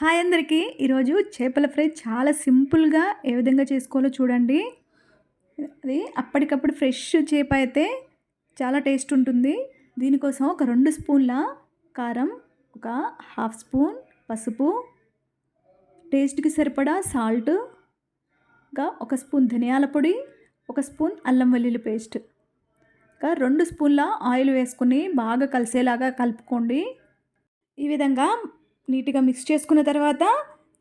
Hi అందరికీ. ఈరోజు చేపల ఫ్రై చాలా సింపుల్గా ఏ విధంగా చేసుకోవాలో చూడండి. అది అప్పటికప్పుడు ఫ్రెష్ చేప అయితే చాలా టేస్ట్ ఉంటుంది. దీనికోసం ఒక రెండు స్పూన్ల కారం ఒక హాఫ్ స్పూన్ పసుపు టేస్ట్కి సరిపడా సాల్ట్ ఇంకా ఒక స్పూన్ ధనియాల పొడి ఒక స్పూన్ అల్లం వెల్లుల్లి పేస్ట్. ఇంకా రెండు స్పూన్ల ఆయిల్ వేసుకుని బాగా కలిసేలాగా కలుపుకోండి. ఈ విధంగా నీట్గా మిక్స్ చేసుకున్న తర్వాత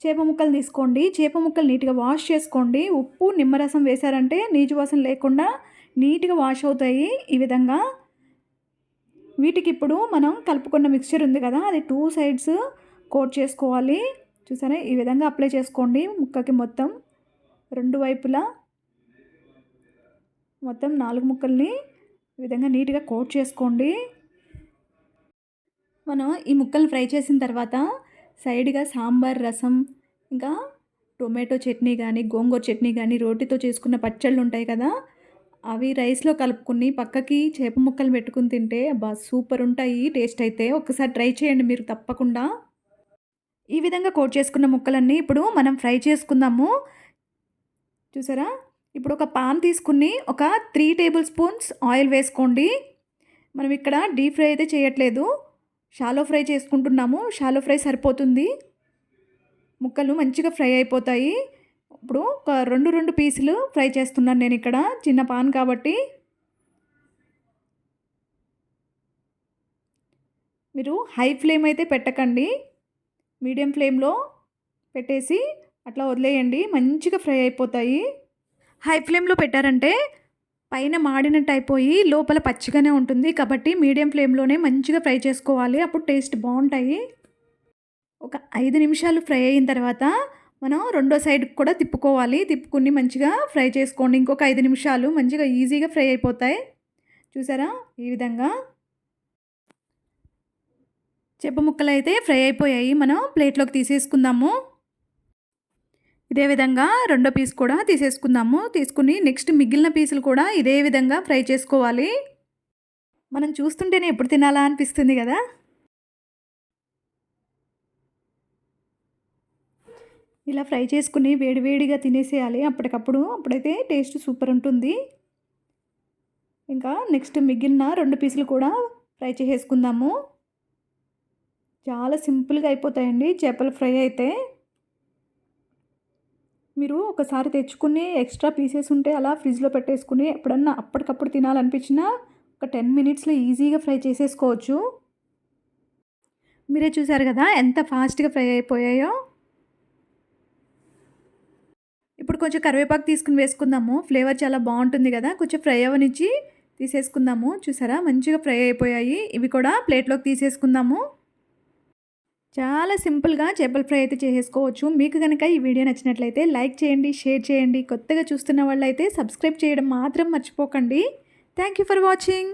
చేప ముక్కలు తీసుకోండి. చేప ముక్కలు నీట్గా వాష్ చేసుకోండి. ఉప్పు నిమ్మరసం వేశారంటే నీచు వాసన లేకుండా నీట్గా వాష్ అవుతాయి ఈ విధంగా. వీటికి ఇప్పుడు మనం కలుపుకున్న మిక్చర్ ఉంది కదా అది టూ సైడ్స్ కోట్ చేసుకోవాలి. చూసారా? ఈ విధంగా అప్లై చేసుకోండి ముక్కకి మొత్తం. రెండు వైపులా మొత్తం నాలుగు ముక్కల్ని ఈ విధంగా నీట్గా కోట్ చేసుకోండి. మనం ఈ ముక్కలు ఫ్రై చేసిన తర్వాత సైడ్గా సాంబార్ రసం ఇంకా టొమాటో చట్నీ కానీ గోంగూర చట్నీ కానీ రోటితో చేసుకున్న పచ్చళ్ళు ఉంటాయి కదా అవి రైస్లో కలుపుకుని పక్కకి చేప ముక్కలు పెట్టుకుని తింటే అబ్బా సూపర్ ఉంటాయి టేస్ట్ అయితే. ఒకసారి ట్రై చేయండి మీరు తప్పకుండా. ఈ విధంగా కోట్ చేసుకున్న ముక్కలన్నీ ఇప్పుడు మనం ఫ్రై చేసుకుందాము. చూసారా? ఇప్పుడు ఒక పాన్ తీసుకుని ఒక త్రీ టేబుల్ స్పూన్స్ ఆయిల్ వేసుకోండి. మనం ఇక్కడ డీప్ ఫ్రై అయితే చేయట్లేదు. షాలో ఫ్రై చేసుకుంటున్నాము. షాలో ఫ్రై సరిపోతుంది. ముక్కలు మంచిగా ఫ్రై అయిపోతాయి. ఇప్పుడు ఒక రెండు రెండు పీసులు ఫ్రై చేస్తున్నాను నేను ఇక్కడ. చిన్న పాన్ కాబట్టి. మీరు హై ఫ్లేమ్ అయితే పెట్టకండి. మీడియం ఫ్లేమ్లో పెట్టేసి అట్లా వదిలేయండి. మంచిగా ఫ్రై అయిపోతాయి. హై ఫ్లేమ్లో పెట్టారంటే పైన మాడినట్టు అయిపోయి లోపల పచ్చిగానే ఉంటుంది. కాబట్టి మీడియం ఫ్లేమ్లోనే మంచిగా ఫ్రై చేసుకోవాలి. అప్పుడు టేస్ట్ బాగుంటాయి. ఒక ఐదు నిమిషాలు ఫ్రై అయిన తర్వాత మనం రెండో సైడ్ కూడా తిప్పుకోవాలి. తిప్పుకుని మంచిగా ఫ్రై చేసుకోండి. ఇంకొక ఐదు నిమిషాలు మంచిగా ఈజీగా ఫ్రై అయిపోతాయి. చూసారా? ఈ విధంగా చెప్ప ముక్కలు అయితే ఫ్రై అయిపోయాయి. మనం ప్లేట్లోకి తీసేసుకుందాము. ఇదే విధంగా రెండో పీస్ కూడా తీసేసుకుందాము. తీసుకుని నెక్స్ట్ మిగిలిన పీసులు కూడా ఇదే విధంగా ఫ్రై చేసుకోవాలి. మనం చూస్తుంటేనే ఎప్పుడు తినాలా అనిపిస్తుంది కదా? ఇలా ఫ్రై చేసుకుని వేడివేడిగా తినేసేయాలి. అప్పటికప్పుడు అప్పుడైతే టేస్ట్ సూపర్ ఉంటుంది. ఇంకా నెక్స్ట్ మిగిలిన రెండు పీసులు కూడా ఫ్రై చేసేసుకుందాము. చాలా సింపుల్గా అయిపోతాయండి చేపల ఫ్రై అయితే. మీరు ఒకసారి తెచ్చుకుని ఎక్స్ట్రా పీసెస్ ఉంటే అలా ఫ్రిడ్జ్లో పెట్టేసుకుని ఎప్పుడన్నా అప్పటికప్పుడు తినాలనిపించినా ఒక టెన్ మినిట్స్లో ఈజీగా ఫ్రై చేసేసుకోవచ్చు. మీరే చూసారు కదా ఎంత ఫాస్ట్గా ఫ్రై అయిపోయాయో. ఇప్పుడు కొంచెం కరివేపాకు తీసుకుని వేసుకుందాము. ఫ్లేవర్ చాలా బాగుంటుంది కదా. కొంచెం ఫ్రై అవ్వనిచ్చి తీసేసుకుందాము. చూసారా? మంచిగా ఫ్రై అయిపోయాయి. ఇవి కూడా ప్లేట్లోకి తీసేసుకుందాము. చాలా సింపుల్గా చేపల ఫ్రై అయితే చేసేసుకోవచ్చు. మీకు కనుక ఈ వీడియో నచ్చినట్లయితే లైక్ చేయండి షేర్ చేయండి. కొత్తగా చూస్తున్న వాళ్ళైతే సబ్స్క్రైబ్ చేయడం మాత్రం మర్చిపోకండి. Thank you for watching.